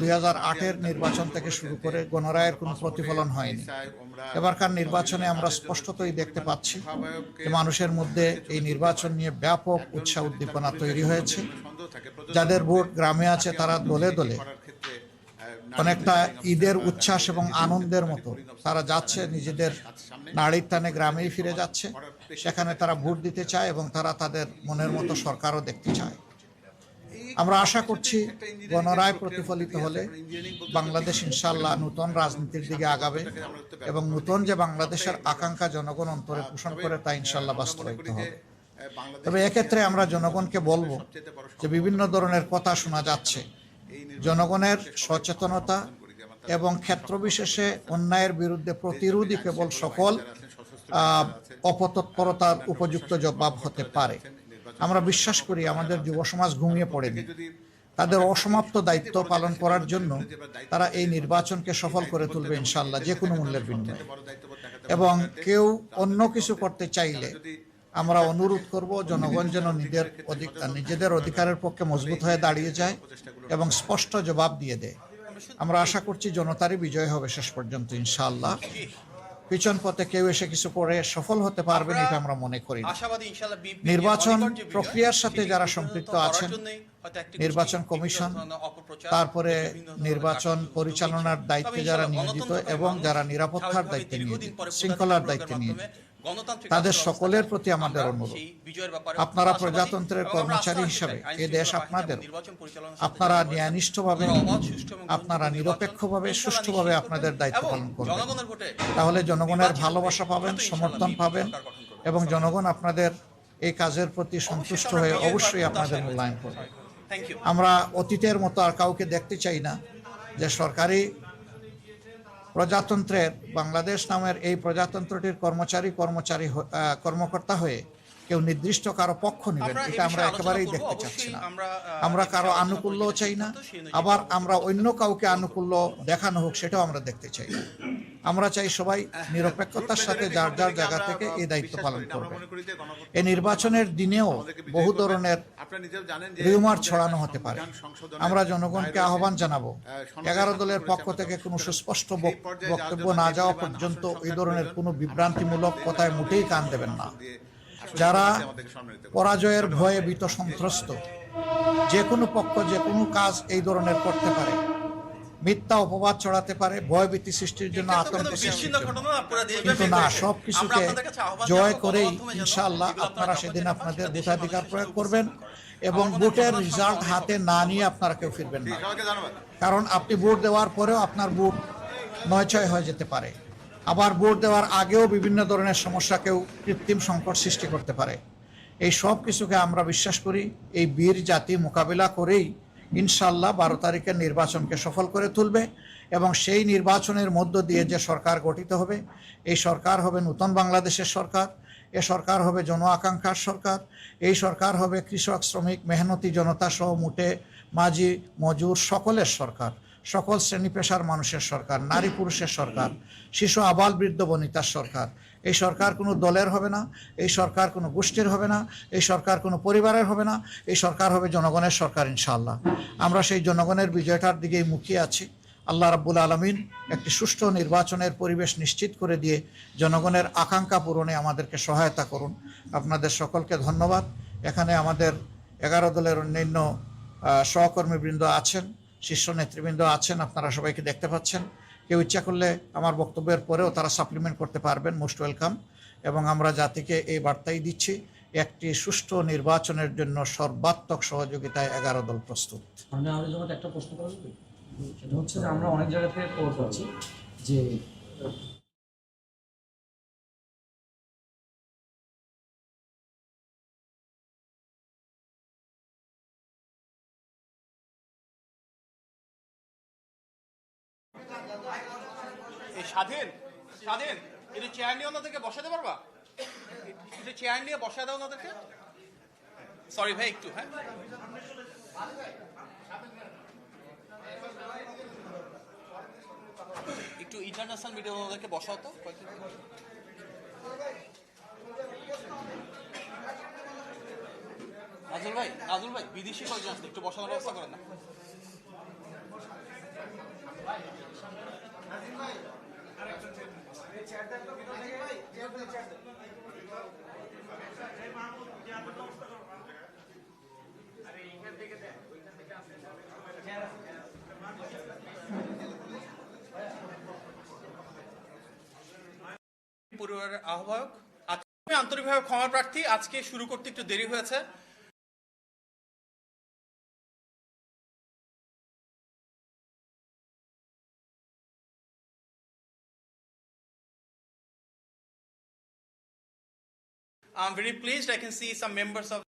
দুই হাজার আটের নির্বাচন থেকে শুরু করে গণরায়ের কোনো প্রতিফলন হয়নি। এবারকার নির্বাচনে আমরা স্পষ্টতই দেখতে পাচ্ছি যে মানুষের মধ্যে এই নির্বাচন নিয়ে ব্যাপক উৎসাহ উদ্দীপনা তৈরি হয়েছে। যাদের ভোট গ্রামে আছে, তারা দলে দলে অনেকটা ঈদের উচ্ছ্বাস এবং আনন্দের মতো তারা যাচ্ছে, নিজেদের নাড়ির টানে গ্রামেই ফিরে যাচ্ছে। সেখানে তারা ভোট দিতে চায় এবং তারা তাদের মনের মতো সরকারও দেখতে চায়। আমরা আশা করছি গণরায় প্রতিফলিত হলে বাংলাদেশ ইনশাল্লাহ নতুন রাজনীতির দিকে আগাবে এবং নতুন যে বাংলাদেশের আকাঙ্ক্ষা জনগণ অন্তরে পোষণ করে তা ইনশাল্লাহ বাস্তবায়িত হবে। তবে এক্ষেত্রে আমরা জনগণকে বলব যে বিভিন্ন ধরনের কথা শোনা যাচ্ছে। জনগণের সচেতনতা এবং ক্ষেত্র বিশেষে অন্যায়ের বিরুদ্ধে প্রতিরোধী কেবল সকল অপতৎপরতার উপযুক্ত জবাব হতে পারে। আমরা বিশ্বাস করি আমাদের যুব সমাজ ঘুমিয়ে পড়েনি। তাদের অসমাপ্ত দায়িত্ব পালন করার জন্য তারা এই নির্বাচনকে সফল করে তুলবে ইনশাল্লাহ যে কোনো মূল্যের বিনিময়ে। এবং কেউ অন্য কিছু করতে চাইলে আমরা অনুরোধ করব জনগণ যেন নিজের অধিকার নিজেদের অধিকারের পক্ষে মজবুত হয়ে দাঁড়িয়ে যায় এবং স্পষ্ট জবাব দিয়ে দেয়। আমরা আশা করছি জনতারই বিজয় হবে শেষ পর্যন্ত ইনশাআল্লাহ। পিছন পথে কেউ এসে কিছু করে সফল হতে পারবেন এটা আমরা মনে করি নির্বাচন প্রক্রিয়ার সাথে যারা সম্পৃক্ত আছেন, নির্বাচন কমিশন, তারপরে নির্বাচন পরিচালনার দায়িত্বে যারা নিয়োজিত এবং যারা নিরাপত্তার দায়িত্বে নিয়োজিত শৃঙ্খলার দায়িত্বে নিয়োজিত। তাদের সকলের প্রতি আমাদের অনুরোধ। আপনারা প্রজাতন্ত্রের কর্মচারী হিসাবে এ দেশ আপনাদের। আপনারা ন্যায়নিষ্ঠভাবে আপনারা নিরপেক্ষভাবে সুষ্ঠুভাবে আপনাদের দায়িত্ব পালন করবেন। তাহলে জনগণের ভালোবাসা পাবেন সমর্থন পাবেন এবং জনগণ আপনাদের এই কাজের প্রতি সন্তুষ্ট হয়ে অবশ্যই আপনাদের মূল্যায়ন করবে। আমরা অতীতের মতো আর কাউকে দেখতে চাই না যে সরকারি প্রজাতন্ত্রের বাংলাদেশ নামের এই প্রজাতন্ত্রটির কর্মচারী কর্মচারী কর্মকর্তা হয়ে কেউ নির্দিষ্ট কারও পক্ষ নেবেন এটা আমরা একেবারেই দেখতে। চাচ্ছি না। আমরা, কারও আনুকূল্য চাই না আবার আমরা অন্য কাউকে আনুকূল্য দেখানো হোক সেটাও আমরা দেখতে চাই না। আমরা চাই সবাই নিরপেক্ষতার সাথে যার যার জায়গা থেকে এই দায়িত্ব পালন করবে এই নির্বাচনের দিনেও বহু ধরনের রিউমার ছড়ানো হতে পারে। আমরা জনগণকে আহ্বান জানাব এগারো দলের পক্ষ থেকে কোনো সুস্পষ্ট বক্তব্য না যাওয়া পর্যন্ত এই ধরনের কোনো বিভ্রান্তিমূলক কথায় মোটেই কান দেবেন না। যারা পরাজয়ের ভয়ে ভীত সন্ত্রস্ত যে কোনো পক্ষ যে কোনো কাজ এই ধরনের করতে পারে। মিথ্যা অপবাদ ছড়াতে পারে ভয়ভীতি সৃষ্টির জন্য আতঙ্ক সৃষ্টির জন্য। কিন্তু না সব কিছুকে জয় করেই ইনশাআল্লাহ আপনারা সেদিন আপনাদের ভোটাধিকার প্রয়োগ করবেন এবং ভোটের রেজাল্ট হাতে না নিয়ে আপনারা কেউ ফিরবেন না। কারণ আপনি ভোট দেওয়ার পরেও আপনার ভোট নয় ছয় হয়ে যেতে পারে। আবার ভোট দেওয়ার আগেও বিভিন্ন ধরনের সমস্যা কেউ কৃত্রিম সংকট সৃষ্টি করতে পারে। এই সব কিছুকে আমরা বিশ্বাস করি, এই বীর জাতি মোকাবিলা করেই ইনশাল্লাহ বারো তারিখের নির্বাচনকে সফল করে তুলবে এবং সেই নির্বাচনের মধ্য দিয়ে যে সরকার গঠিত হবে, এই সরকার হবে নূতন বাংলাদেশের সরকার, এ সরকার হবে জন আকাঙ্ক্ষার সরকার, এই সরকার হবে কৃষক, শ্রমিক, মেহনতি জনতা সহ মুটে মাঝি মজুর সকলের সরকার। সকল শ্রেণি পেশার মানুষের সরকার, নারী পুরুষের সরকার, শিশু, আবাল, বৃদ্ধ, বনিতার সরকার। এই সরকার কোনো দলের হবে না, এই সরকার কোনো গোষ্ঠীর হবে না, এই সরকার কোনো পরিবারের হবে না, এই সরকার হবে জনগণের সরকার ইনশাল্লাহ আমরা সেই জনগণের বিজয়টার দিকেই মুখিয়ে আছি। আল্লাহ রাব্বুল আলমিন একটি সুষ্ঠু নির্বাচনের পরিবেশ নিশ্চিত করে দিয়ে জনগণের আকাঙ্ক্ষা পূরণে আমাদেরকে সহায়তা করুন। আপনাদের সকলকে ধন্যবাদ। এখানে আমাদের এগারো দলের অন্যান্য সহকর্মীবৃন্দ আছেন। শীর্ষ নেতৃবৃন্দ আছেন, আপনারা সবাইকে দেখতে পাচ্ছেন। কেউ ইচ্ছা করলে আমার বক্তব্যের পরেও তারা সাপ্লিমেন্ট করতে পারবেন মোস্ট ওয়েলকাম এবং আমরা জাতিকে এই বার্তাই দিচ্ছি, একটি সুষ্ঠু নির্বাচনের জন্য সর্বাত্মক সহযোগিতায় এগারো দল প্রস্তুত। মানে একটা প্রশ্ন করা হচ্ছে যে আমরা অনেক জায়গা থেকে যে স্বাধীন স্বাধীন। একটু চেয়ার নিয়ে ওনাদেরকে বসাতে পারবা? একটু চেয়ার নিয়ে বসায় দাও ওনাদেরকে? সরি ভাই, একটু হ্যাঁ। একটু ইন্টারন্যাশনাল মিডিয়া ওনাদেরকে বসাও তো। নাজুল ভাই নাজুল ভাই, বিদেশি কয়েকজন আসলে একটু বসানোর ব্যবস্থা করেন না। পরিবারের আহ্বায়ক। আমি আন্তরিকভাবে ক্ষমা প্রার্থী। আজকে শুরু করতে একটু দেরি হয়েছে। I'm very pleased I can see some members of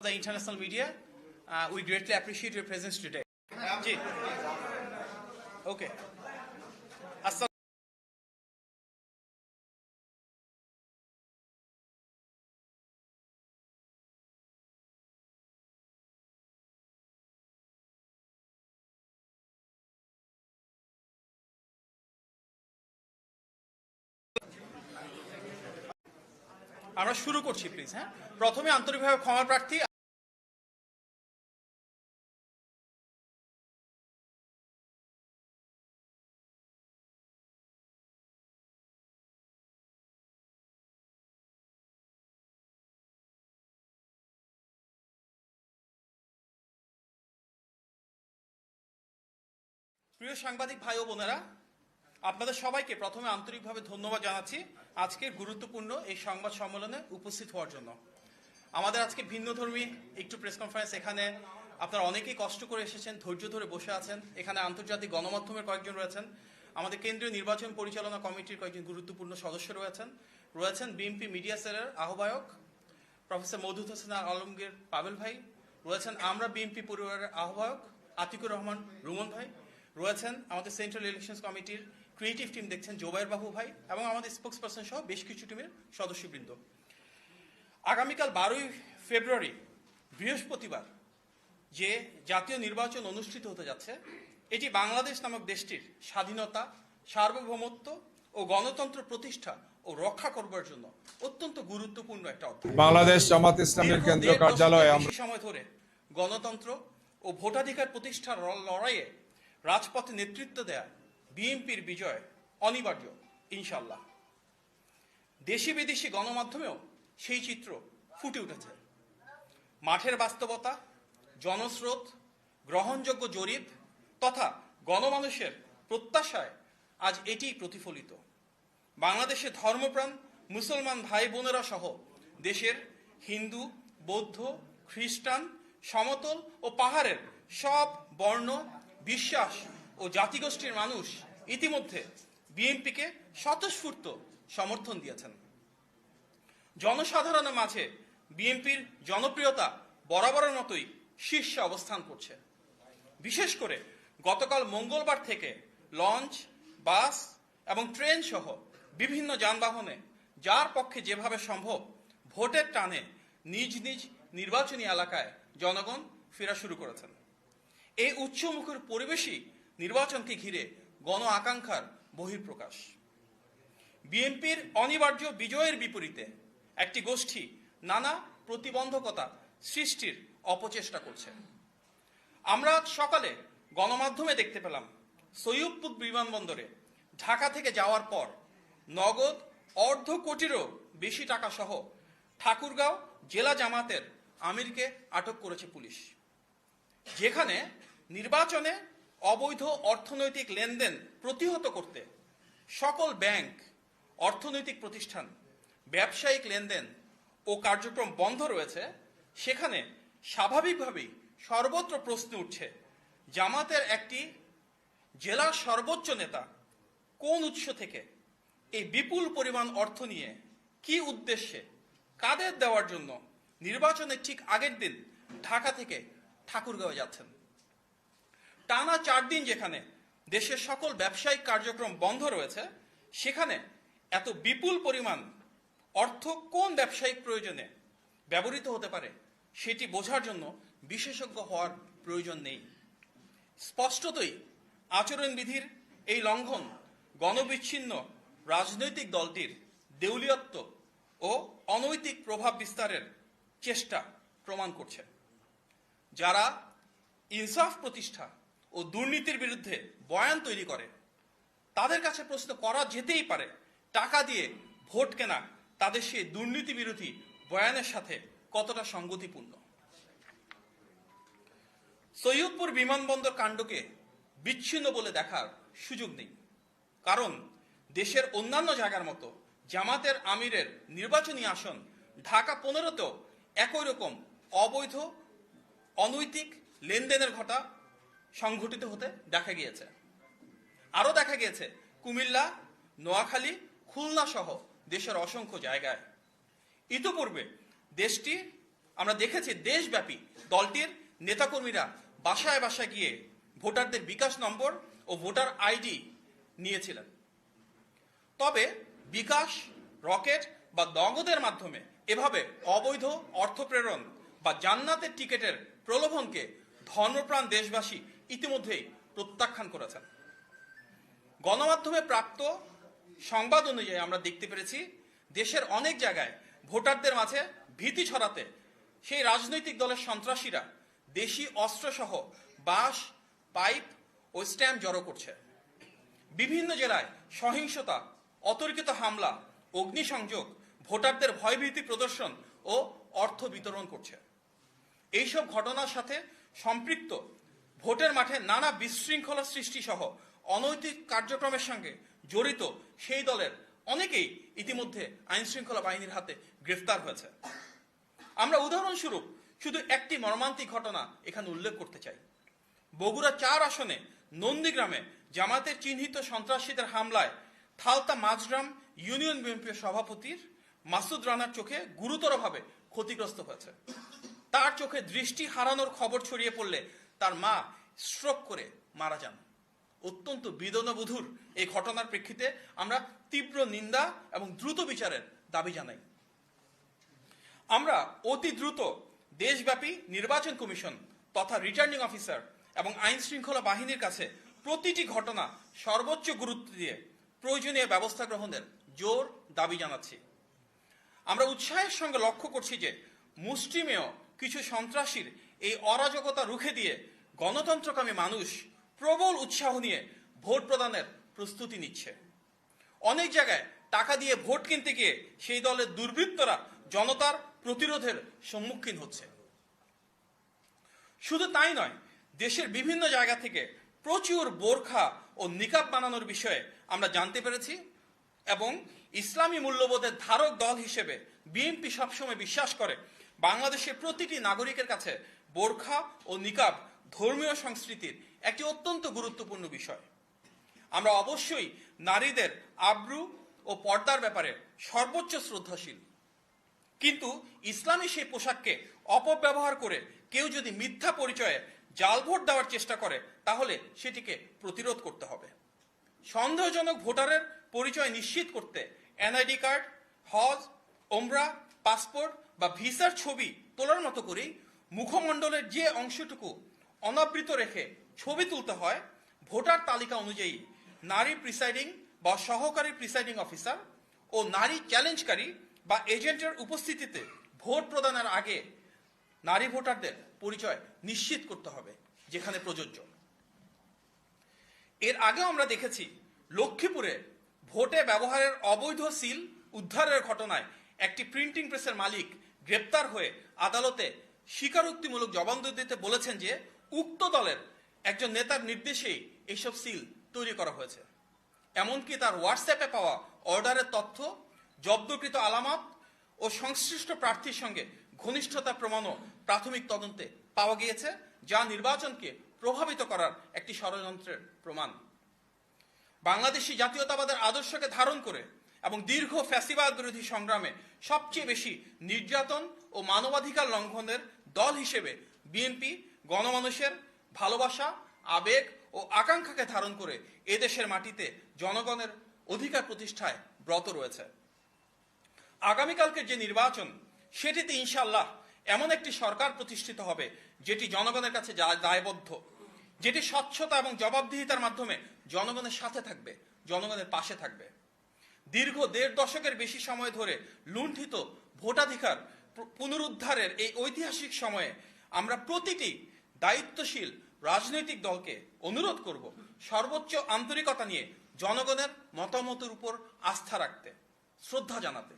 the international media. Uh, we greatly appreciate your presence today. জি আমরা শুরু করছি প্লিজ হ্যাঁ? প্রথমে আন্তরিকভাবে ক্ষমা প্রার্থী প্রিয় সাংবাদিক ভাই ও বোনেরা আপনাদের সবাইকে প্রথমে আন্তরিকভাবে ধন্যবাদ জানাচ্ছি আজকের গুরুত্বপূর্ণ এই সংবাদ সম্মেলনে উপস্থিত হওয়ার জন্য। আমাদের আজকে ভিন্নধর্মী একটু প্রেস কনফারেন্স এখানে আপনারা অনেকেই কষ্ট করে এসেছেন, ধৈর্য ধরে বসে আছেন। এখানে আন্তর্জাতিক গণমাধ্যমের কয়েকজন রয়েছেন। আমাদের কেন্দ্রীয় নির্বাচন পরিচালনা কমিটির কয়েকজন গুরুত্বপূর্ণ সদস্য রয়েছেন। রয়েছেন বিএনপি মিডিয়া সেলের আহ্বায়ক প্রফেসর মধুদ হোসেন আলমগীর পাবেল ভাই। রয়েছেন আমরা বিএনপি পরিবারের আহ্বায়ক আতিকুর রহমান রুমন ভাই। রয়েছেন আমাদের সেন্ট্রাল ইলেকশনস কমিটির ক্রিয়েটিভ টিম দেখছেন জোবাইর বাবু ভাই এবং আমাদের স্পোক্স পার্সন সহ বেশ কিছু টিমের সদস্যবৃন্দ। আগামীকাল বারোই ফেব্রুয়ারি বৃহস্পতিবার যে জাতীয় নির্বাচন অনুষ্ঠিত হতে যাচ্ছে এটি বাংলাদেশ নামক দেশটির স্বাধীনতা সার্বভৌমত্ব ও গণতন্ত্র প্রতিষ্ঠা ও রক্ষা করবার জন্য অত্যন্ত গুরুত্বপূর্ণ একটা অধ্যায়। বাংলাদেশ জামাত ইসলামের দীর্ঘ কেন্দ্রীয় কার্যালয়ে আমরা সময় ধরে গণতন্ত্র ও ভোটাধিকার প্রতিষ্ঠার লড়াইয়ে রাজপথে নেতৃত্ব দেয়া বিএনপির বিজয় অনিবার্য ইনশাল্লাহ দেশি বিদেশি গণমাধ্যমেও সেই চিত্র ফুটে উঠেছে। মাঠের বাস্তবতা, জনস্রোত, গ্রহণযোগ্য জরিপ তথা গণমানুষের প্রত্যাশায় আজ এটিই প্রতিফলিত। বাংলাদেশে ধর্মপ্রাণ, মুসলমান ভাই বোনেরা সহ দেশের হিন্দু, বৌদ্ধ, খ্রিস্টান, সমতল ও পাহাড়ের সব বর্ণ, বিশ্বাস ও জাতিগোষ্ঠীর মানুষ ইতিমধ্যে বিএনপিকে স্বতঃস্ফূর্ত সমর্থন দিয়েছেন। জনসাধারণের মাঝে বিএনপির জনপ্রিয়তা বরাবরের মতোই শীর্ষে অবস্থান করছে। বিশেষ করে গতকাল মঙ্গলবার থেকে লঞ্চ, বাস এবং ট্রেন সহ বিভিন্ন যানবাহনে যার পক্ষে যেভাবে সম্ভব ভোটের টানে নিজ নিজ নির্বাচনী এলাকায় জনগণ ফেরা শুরু করেছেন। এই উচ্চমুখের পরিবেশই নির্বাচনকে ঘিরে গণ আকাঙ্ক্ষার বহিঃপ্রকাশ। বিএনপির অনিবার্য বিজয়ের বিপরীতে একটি গোষ্ঠী নানা প্রতিবন্ধকতা সৃষ্টির অপচেষ্টা করছে। আমরা আজ সকালে গণমাধ্যমে দেখতে পেলাম, সৈয়দপুর বিমানবন্দরে ঢাকা থেকে যাওয়ার পর নগদ অর্ধ কোটিরও বেশি টাকা সহ ঠাকুরগাঁও জেলা জামাতের আমিরকে আটক করেছে পুলিশ। যেখানে নির্বাচনে অবৈধ অর্থনৈতিক লেনদেন প্রতিহত করতে সকল ব্যাংক, অর্থনৈতিক প্রতিষ্ঠান, ব্যবসায়িক লেনদেন ও কার্যক্রম বন্ধ রয়েছে। সেখানে স্বাভাবিকভাবেই সর্বত্র প্রশ্ন উঠছে, জামাতের একটি জেলার সর্বোচ্চ নেতা কোন উৎস থেকে এই বিপুল পরিমাণ অর্থ নিয়ে কি উদ্দেশ্যে কাদের দেওয়ার জন্য নির্বাচনের ঠিক আগের দিন ঢাকা থেকে ঠাকুরগাঁও যাচ্ছেন? টানা চার দিন যেখানে দেশের সকল ব্যবসায়িক কার্যক্রম বন্ধ রয়েছে, সেখানে এত বিপুল পরিমাণ অর্থ কোন ব্যবসায়িক প্রয়োজনে ব্যবহৃত হতে পারে, সেটি বোঝার জন্য বিশেষজ্ঞ হওয়ার প্রয়োজন নেই। স্পষ্টতই আচরণবিধির এই লঙ্ঘন গণবিচ্ছিন্ন রাজনৈতিক দলটির দেউলিয়ত্ব ও অনৈতিক প্রভাব বিস্তারের চেষ্টা প্রমাণ করছে। যারা ইনসাফ প্রতিষ্ঠা ও দুর্নীতির বিরুদ্ধে বয়ান তৈরি করে। তাদের কাছে প্রশ্ন করা যেতেই পারে, টাকা দিয়ে ভোট কেনা তাদের সেই দুর্নীতি বিরোধী বয়ানের সাথে কতটা সঙ্গতিপূর্ণ। সৈয়দপুর বিমানবন্দর কাণ্ডকে বিচ্ছিন্ন বলে দেখার সুযোগ নেই। কারণ দেশের অন্যান্য জায়গার মতো জামাতের আমিরের নির্বাচনী আসন ঢাকা পনেরোতেও একই রকম অবৈধ, অনৈতিক লেনদেনের ঘটা সংঘটিত হতে দেখা গিয়েছে। আরও দেখা গিয়েছে, কুমিল্লা, নোয়াখালী খুলনা সহ দেশের অসংখ্য জায়গায়। ইতোপূর্বে দেশটি, আমরা দেখেছি দেশব্যাপী দলটির নেতাকর্মীরা বাসায় বাসায় গিয়ে ভোটারদের বিকাশ নম্বর ও ভোটার আইডি নিয়েছিলেন। তবে বিকাশ, রকেট বা নগদের মাধ্যমে এভাবে অবৈধ অর্থ প্রেরণ বা জান্নাতের টিকেটের প্রলোভনকে ধর্মপ্রাণ দেশবাসী ইতিমধ্যেই প্রত্যাখ্যান করেছেন। গণমাধ্যমে প্রাপ্ত সংবাদ অনুযায়ী আমরা দেখতে পেরেছি, দেশের অনেক জায়গায় ভোটারদের মাঝে ভীতি ছড়াতে সেই রাজনৈতিক দলের সন্ত্রাসীরা দেশি অস্ত্রসহ বাঁশ, পাইপ ও স্ট্যাম্প জড়ো করছে। বিভিন্ন জেলায় সহিংসতা, অতর্কিত হামলা, অগ্নিসংযোগ, ভোটারদের ভয়ভীতি প্রদর্শন ও অর্থ বিতরণ করছে। এইসব ঘটনার সাথে সম্পৃক্ত ভোটের মাঠে নানা বিশৃঙ্খলা সৃষ্টি সহ অনৈতিক কার্যক্রমের সঙ্গে জড়িত সেই দলের অনেকেই ইতিমধ্যে আইন শৃঙ্খলা বাহিনীর হাতে গ্রেফতার হয়েছে। আমরা উদাহরণস্বরূপ শুধু একটি মর্মান্তিক ঘটনা এখানে উল্লেখ করতে চাই। বগুড়া চার আসনে নন্দীগ্রামে জামাতের চিহ্নিত সন্ত্রাসীদের হামলায় থালতা মাঝগ্রাম ইউনিয়ন বিএনপির সভাপতির মাসুদ রানার চোখে গুরুতরভাবে ক্ষতিগ্রস্ত হয়েছে। তার চোখে দৃষ্টি হারানোর খবর ছড়িয়ে পড়লে তার মা স্ট্রোক করে মারা যান। অত্যন্ত বেদনাবধুর এই ঘটনার প্রেক্ষিতে আমরা তীব্র নিন্দা এবং দ্রুত বিচারের দাবি জানাই। আমরা অতি দ্রুত দেশব্যাপী নির্বাচন কমিশন তথা রিটার্নিং অফিসার এবং আইন শৃঙ্খলা বাহিনীর কাছে প্রতিটি ঘটনা সর্বোচ্চ গুরুত্ব দিয়ে প্রয়োজনীয় ব্যবস্থা গ্রহণের জোর দাবি জানাচ্ছি। আমরা উৎসাহের সঙ্গে লক্ষ্য করছি যে মুষ্টিমেয় কিছু সন্ত্রাসীর এই অরাজকতা রুখে দিয়ে গণতন্ত্রকামী মানুষ প্রবল উৎসাহ নিয়ে ভোট প্রদানের প্রস্তুতি নিচ্ছে। অনেক জায়গায় টাকা দিয়ে ভোট কিনতে গিয়ে সেই দলের দুর্বৃত্তরা জনতার প্রতিরোধের সম্মুখীন হচ্ছে। শুধু তাই নয়, দেশের বিভিন্ন জায়গা থেকে প্রচুর বোরখা ও নিকাব বানানোর বিষয়ে আমরা জানতে পেরেছি এবং ইসলামী মূল্যবোধের ধারক দল হিসেবে বিএনপি সবসময় বিশ্বাস করে, বাংলাদেশের প্রতিটি নাগরিকের কাছে বোরখা ও নিকাব ধর্মীয় সংস্কৃতির একটি অত্যন্ত গুরুত্বপূর্ণ বিষয়। আমরা অবশ্যই নারীদের আব্রু ও পর্দার ব্যাপারে সর্বোচ্চ শ্রদ্ধাশীল। কিন্তু ইসলামী সেই পোশাককে অপব্যবহার করে কেউ যদি মিথ্যা পরিচয়ে জাল ভোট দেওয়ার চেষ্টা করে, তাহলে সেটিকে প্রতিরোধ করতে হবে। সন্দেহজনক ভোটারের পরিচয় নিশ্চিত করতে এনআইডি কার্ড, হজ, ওমরা, পাসপোর্ট বা ভিসার ছবি তোলার মতো করেই মুখমণ্ডলের যে অংশটুকু অনাবৃত রেখে ছবি তুলতে হয়, ভোটার তালিকা অনুযায়ী নারী প্রিসাইডিং বা সহকারী প্রিসাইডিং অফিসার ও নারী চ্যালেঞ্জকারী বা এজেন্টের উপস্থিতিতে ভোট প্রদানের আগে নারী ভোটারদের পরিচয় নিশ্চিত করতে হবে, যেখানে প্রযোজ্য। এর আগেও আমরা দেখেছি লক্ষ্মীপুরে ভোটে ব্যবহারের অবৈধ সিল উদ্ধারের ঘটনায় একটি প্রিন্টিং প্রেসের মালিক গ্রেপ্তার হয়ে আদালতে স্বীকারোক্তিমূলক জবানবন্দি দিতে বলেছেন যে, উক্ত দলের একজন নেতার নির্দেশেই এইসব সিল তৈরি করা হয়েছে। এমনকি তার হোয়াটসঅ্যাপে পাওয়া অর্ডারের তথ্য, জব্দকৃত আলামত ও সংশ্লিষ্ট প্রার্থীর সঙ্গে ঘনিষ্ঠতা প্রমাণও প্রাথমিক তদন্তে পাওয়া গিয়েছে, যা নির্বাচনকে প্রভাবিত করার একটি ষড়যন্ত্রের প্রমাণ। বাংলাদেশি জাতীয়তাবাদের আদর্শকে ধারণ করে এবং দীর্ঘ ফ্যাসিবাদ বিরোধী সংগ্রামে সবচেয়ে বেশি নির্যাতন ও মানবাধিকার লঙ্ঘনের দল হিসেবে বিএনপি গণমানুষের ভালোবাসা, আবেগ ও আকাঙ্ক্ষাকে ধারণ করে এদেশের মাটিতে জনগণের অধিকার প্রতিষ্ঠায় ব্রত রয়েছে। আগামীকালকের যে নির্বাচন, সেটিতে ইনশাল্লাহ এমন একটি সরকার প্রতিষ্ঠিত হবে যেটি জনগণের কাছে দায়বদ্ধ, যেটি স্বচ্ছতা এবং জবাবদিহিতার মাধ্যমে জনগণের সাথে থাকবে, জনগণের পাশে থাকবে। দীর্ঘ দেড় দশকের বেশি সময় ধরে লুণ্ঠিত ভোটাধিকার পুনরুদ্ধারের এই ঐতিহাসিক সময়ে আমরা প্রতিটি দায়িত্বশীল রাজনৈতিক দলকে অনুরোধ করব সর্বোচ্চ আন্তরিকতা নিয়ে জনগণের মতামতের উপর আস্থা রাখতে, শ্রদ্ধা জানাতে।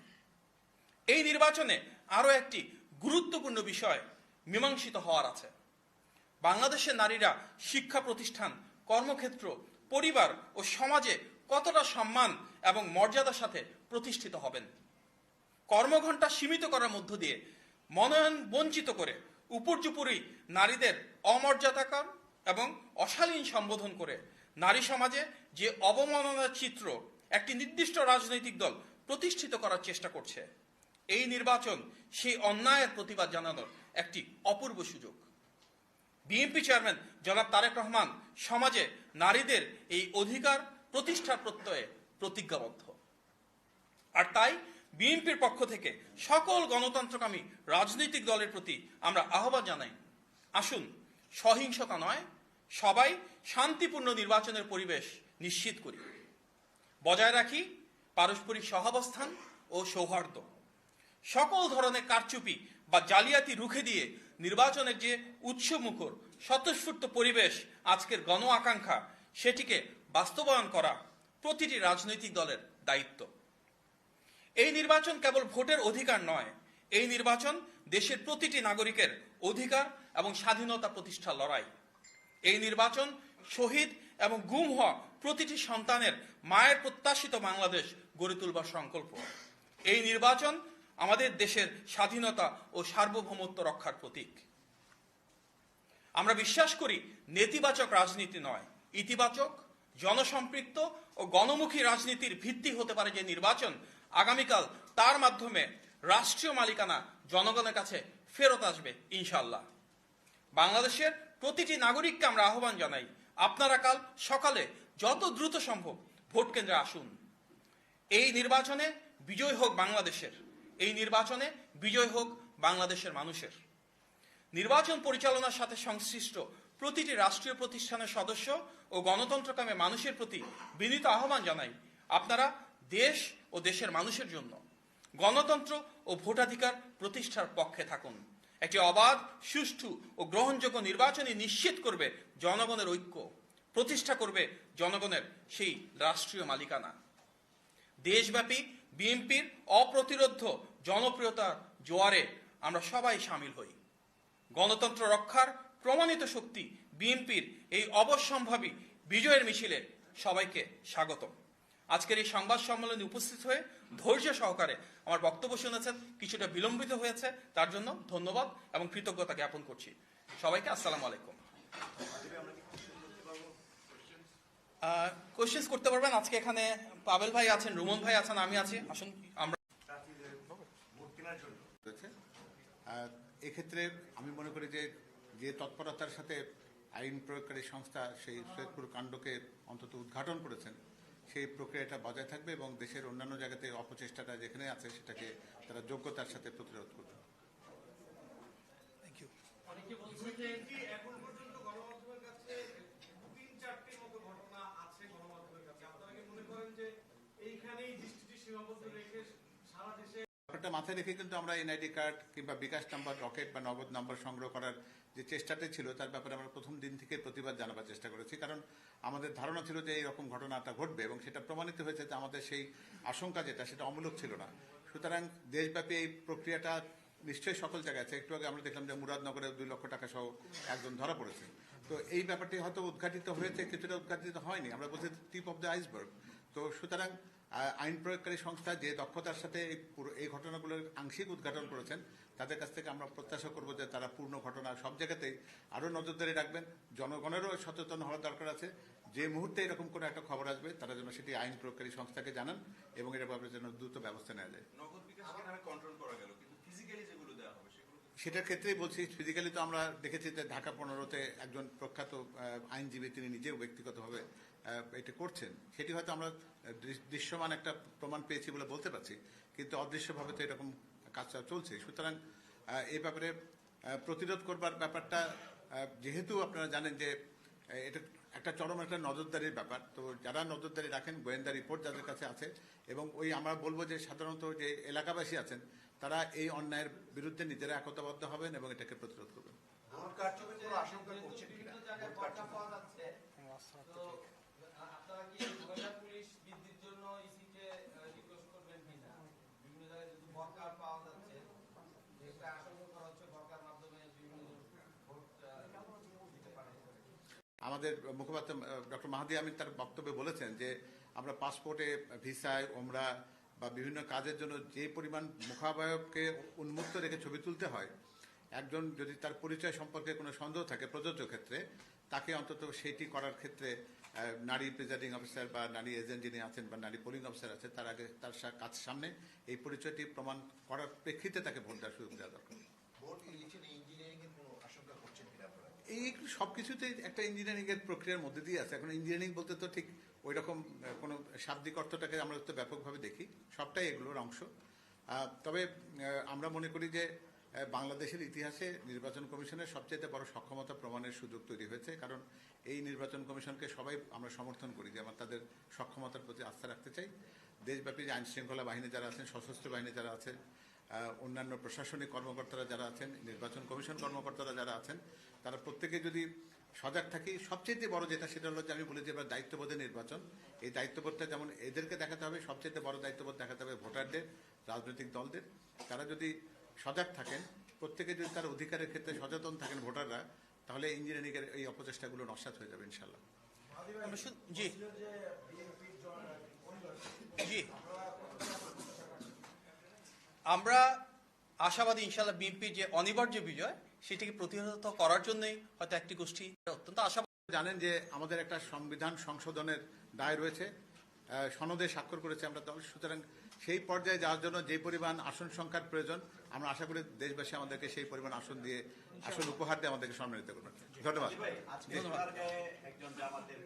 এই নির্বাচনে আরও একটি গুরুত্বপূর্ণ বিষয় মীমাংসিত হওয়ার আছে। বাংলাদেশের নারীরা শিক্ষা প্রতিষ্ঠান, কর্মক্ষেত্র, পরিবার ও সমাজে কতটা সম্মান এবং মর্যাদার সাথে প্রতিষ্ঠিত হবেন? কর্মঘণ্টা সীমিত করার মধ্য দিয়ে মনোনয়ন বঞ্চিত করে উপর্যুপুরি নারীদের অমর্যাদাকর এবং অশালীন সম্বোধন করে নারী সমাজে যে অবমাননার চিত্র একটি নির্দিষ্ট রাজনৈতিক দল প্রতিষ্ঠিত করার চেষ্টা করছে, এই নির্বাচন সেই অন্যায়ের প্রতিবাদ জানানোর একটি অপূর্ব সুযোগ। বিএনপি চেয়ারম্যান জনাব তারেক রহমান সমাজে নারীদের এই অধিকার প্রতিষ্ঠার প্রত্যয়ে প্রতিজ্ঞাবদ্ধ। আর তাই বিএনপির পক্ষ থেকে সকল গণতন্ত্রকামী রাজনৈতিক দলের প্রতি আমরা আহ্বান জানাই। আসুন, সহিংসতা নয়, সবাই শান্তিপূর্ণ নির্বাচনের পরিবেশ নিশ্চিত করি। বজায় রাখি পারস্পরিক সহাবস্থান ও সৌহার্দ্য। সকল ধরনের কারচুপি বা জালিয়াতি রুখে দিয়ে নির্বাচনের যে উৎসমুখর, স্বতঃস্ফূর্ত পরিবেশ আজকের গণ আকাঙ্ক্ষা, সেটিকে বাস্তবায়ন করা প্রতিটি রাজনৈতিক দলের দায়িত্ব। এই নির্বাচন কেবল ভোটের অধিকার নয়, এই নির্বাচন দেশের প্রতিটি নাগরিকের অধিকার এবং স্বাধীনতা প্রতিষ্ঠার লড়াই। এই নির্বাচন শহীদ এবং গুম হওয়া প্রতিটি সন্তানের মায়ের প্রত্যাশিত বাংলাদেশ গড়ে তুলবার সংকল্প। এই নির্বাচন আমাদের দেশের স্বাধীনতা ও সার্বভৌমত্ব রক্ষার প্রতীক। আমরা বিশ্বাস করি নেতিবাচক রাজনীতি নয়, ইতিবাচক, জনসম্পৃক্ত ও গণমুখী রাজনীতির ভিত্তি হতে পারে যে নির্বাচন আগামীকাল তার মাধ্যমে রাষ্ট্রীয় মালিকানা জনগণের কাছে ফেরত আসবে ইনশাল্লাহ বাংলাদেশের প্রতিটি নাগরিককে আমরা আহ্বান জানাই, আপনারা কাল সকালে যত দ্রুত সম্ভব ভোট কেন্দ্রে আসুন। এই নির্বাচনে বিজয় হোক বাংলাদেশের, এই নির্বাচনে বিজয় হোক বাংলাদেশের মানুষের। নির্বাচন পরিচালনার সাথে সংশ্লিষ্ট প্রতিটি রাষ্ট্রীয় প্রতিষ্ঠানের সদস্য ও গণতন্ত্রকামী মানুষের প্রতি বিনীত আহ্বান জানাই, আপনারা দেশ ও দেশের মানুষের জন্য। গণতন্ত্র ও ভোটাধিকার প্রতিষ্ঠার পক্ষে থাকুন। একটি অবাধ, সুষ্ঠু ও গ্রহণযোগ্য নির্বাচনই নিশ্চিত করবে জনগণের ঐক্য। প্রতিষ্ঠা করবে জনগণের সেই রাষ্ট্রীয় মালিকানা। দেশব্যাপী বিএনপির অপ্রতিরোধ জনপ্রিয়তার জোয়ারে আমরা সবাই সামিল হই। গণতন্ত্র রক্ষার প্রমাণিত শক্তি বিএনপির এই অবশ্যম্ভাবী বিজয়ের মিছিলে সবাইকে স্বাগতম। আজকের এই সংবাদ সম্মেলনে উপস্থিত হয়ে ধৈর্য সহকারে আমার বক্তব্য শুনেছেন, কিছুটা বিলম্বিত হয়েছে, তার জন্য ধন্যবাদ এবং কৃতজ্ঞতা জ্ঞাপন করছি। সবাইকে আসসালামু আলাইকুম। কোশ্চেন্স করতে পারবেন? আজকে এখানে পাবেল ভাই আছেন, রুমন ভাই আছেন, আমি আছি। আসুন, আমরা এক্ষেত্রে আমি মনে করি যে যে তৎপরতার সাথে আইন প্রয়োগকারী সংস্থা সেই সৈয়দপুর কাণ্ডকে অন্তত উদ্ঘাটন করেছেন সেই প্রক্রিয়াটা বজায় থাকবে এবং দেশের অন্যান্য জায়গাতে অপচেষ্টাটা যেখানে আছে সেটাকে তারা যোগ্যতার সাথে প্রতিরোধ করবে। অনেকে বলছে যে এখন পর্যন্ত গণমাধ্যমের কাছে তিন চারটির মতো ঘটনা আছে গণমাধ্যমের কাছে? আপনারা কি মনে করেন যে এইখানেই দৃষ্টিটি সীমাবদ্ধ রেখে সারা দেশে ব্যাপারটা মাথায় রেখে কিন্তু আমরা এনআইডি কার্ড কিংবা বিকাশ নাম্বার, রকেট বা নগদ নাম্বার সংগ্রহ করার যে চেষ্টাটা ছিল, তার ব্যাপারে আমরা প্রথম দিন থেকে প্রতিবাদ জানাবার চেষ্টা করেছি। কারণ আমাদের ধারণা ছিল যে এইরকম ঘটনাটা ঘটবে এবং সেটা প্রমাণিত হয়েছে যে আমাদের সেই আশঙ্কা যেটা, সেটা অমূলক ছিল না। সুতরাং দেশব্যাপী এই প্রক্রিয়াটা নিশ্চয়ই সকল জায়গায় আছে। একটু আগে আমরা দেখলাম যে মুরাদনগরে দুই লক্ষ টাকা সহ একজন ধরা পড়েছে। তো এই ব্যাপারটি হয়তো উদ্ঘাটিত হয়েছে, কিছুটা উদ্ঘাটিত হয়নি। আমরা বলছি টিপ অফ দ্য আইসবার্গ তো সুতরাং আইন প্রয়োগকারী সংস্থা যে দক্ষতার সাথে এই ঘটনাগুলোর আংশিক উদ্ঘাটন করেছেন, তাদের কাছ থেকে আমরা প্রত্যাশা করব যে তারা পূর্ণ ঘটনা সব জায়গাতেই আরও নজরদারি রাখবেন। জনগণেরও সচেতন হওয়ার দরকার আছে। যে মুহূর্তে এরকম কোনো একটা খবর আসবে, তারা যেন সেটি আইন প্রয়োগকারী সংস্থাকে জানান এবং এর ব্যাপারে যেন দ্রুত ব্যবস্থা নেওয়া যায়। কন্ট্রোল করা গেল কিন্তু ফিজিক্যালি যেগুলো দেওয়া হবে সেগুলো তো সেটার ক্ষেত্রেই বলছি ফিজিক্যালি তো আমরা দেখেছি যে ঢাকা পনেরোতে একজন প্রখ্যাত আইনজীবী তিনি নিজেও ব্যক্তিগতভাবে এটা করছেন। সেটি হয়তো আমরা দৃশ্যমান একটা প্রমাণ পেয়েছি বলে বলতে পারছি, কিন্তু অদৃশ্যভাবে তো এরকম কাজটা চলছে। সুতরাং এই ব্যাপারে প্রতিরোধ করবার ব্যাপারটা যেহেতু আপনারা জানেন যে এটা একটা চরম একটা নজরদারির ব্যাপার। তো যারা নজরদারি রাখেন, গোয়েন্দা রিপোর্ট যাদের কাছে আছে, এবং ওই আমরা বলব যে সাধারণত যে এলাকাবাসী আছেন, তারা এই অন্যায়ের বিরুদ্ধে নিজেরা একতাবদ্ধ হবেন এবং এটাকে প্রতিরোধ করবেন। আমাদের মুখপাত্র ডক্টর মাহাদি আমিন তার বক্তব্যে বলেছেন যে আমরা পাসপোর্টে ভিসায় ওমরা বা বিভিন্ন কাজের জন্য যে পরিমাণ মুখাবয়বকে উন্মুক্ত রেখে ছবি তুলতে হয়, একজন যদি তার পরিচয় সম্পর্কে কোনো সন্দেহ থাকে প্রযোজ্য ক্ষেত্রে, তাকে অন্তত সেইটি করার ক্ষেত্রে নারী প্রিজাইডিং অফিসার বা নারী এজেন্ট যিনি আছেন বা নারী পোলিং অফিসার আছে, তার আগে তার কাছ সামনে, এই পরিচয়টি প্রমাণ করার প্রেক্ষিতে তাকে ভোট দেওয়ার সুযোগ দেওয়া দরকার ভোট ইলেকশনে ইঞ্জিনিয়ারিং এর কোনো আশঙ্কা করছেন কিনা এই সবকিছুতেই একটা ইঞ্জিনিয়ারিং এর প্রক্রিয়ার মধ্যে দিয়ে আছে। এখন ইঞ্জিনিয়ারিং বলতে তো ঠিক ওই রকম কোনো শাব্দিক অর্থটাকে আমরা তো ব্যাপকভাবে দেখি। সবটাই এগুলোর অংশ। তবে আমরা মনে করি যে বাংলাদেশের ইতিহাসে নির্বাচন কমিশনের সবচেয়ে বড় সক্ষমতা প্রমাণের সুযোগ তৈরি হয়েছে। কারণ এই নির্বাচন কমিশনকে সবাই আমরা সমর্থন করি যে আমরা তাদের সক্ষমতার প্রতি আস্থা রাখতে চাই। দেশব্যাপী যে আইন শৃঙ্খলা বাহিনী যারা আছেন, সশস্ত্র বাহিনী যারা আছেন অন্যান্য প্রশাসনিক কর্মকর্তারা যারা আছেন নির্বাচন কমিশন কর্মকর্তারা যারা আছেন তারা প্রত্যেকে যদি সজাগ থাকি সবচেয়ে বড় যেটা সেটা হলো যে আমি বলি যে এবার দায়িত্ববোধের নির্বাচন। এই দায়িত্ববোধটা যেমন এদেরকে দেখাতে হবে সবচেয়ে বড় দায়িত্ববোধ দেখাতে হবে ভোটারদের রাজনৈতিক দলদের। তারা যদি সজাগ থাকেন প্রত্যেকে যদি তার অধিকারের ক্ষেত্রে সচেতন থাকেন ভোটাররা তাহলে ইঞ্জিনিয়ারিংয়ের এই অপচেষ্টাগুলো নস্বাত হয়ে যাবে ইনশাল্লাহ জি। জি। আমরা আশাবাদী ইনশাল্লাহ বিএনপির যে অনিবার্য বিজয় সেটিকে প্রতিহত করার জন্যই হয়তো একটি গোষ্ঠী অত্যন্ত আশা জানেন যে আমাদের একটা সংবিধান সংশোধনের দায় রয়েছে সনদে স্বাক্ষর করেছে আমরা দল সুতরাং সেই পর্যায়ে যাওয়ার জন্য যে পরিমাণ আসন সংখ্যার প্রয়োজন আমরা আশা করি দেশবাসী আমাদেরকে সেই পরিমাণ আসন দিয়ে আসন উপহার দিয়ে আমাদেরকে সম্মানিত করবেন। ধন্যবাদ। আজকে একজন জামাতের